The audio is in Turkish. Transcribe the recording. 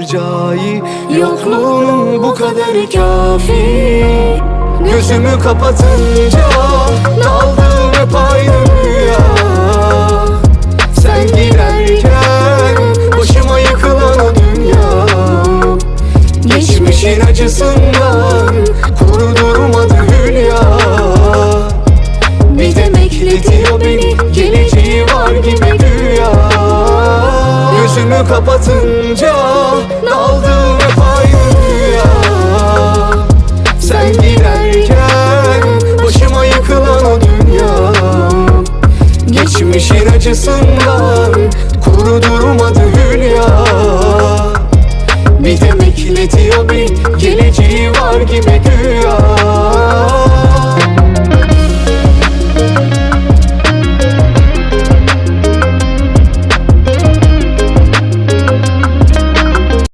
Cai Yokluğun bu kadar kafi. Gözümü kapatınca Daldım hep aynı rüya. Sen giderken Başıma yıkılan o dünya. Geçmişin acısından Kurdurmadı hülya. Bir de bekletiyor beni Gözümü kapatınca daldım hep aynıya Sen giderken başıma yıkılan o dünya. Geçmişin acısından kuru durmadı hülya. Bir de bekletiyor bir geleceği var gibi gül.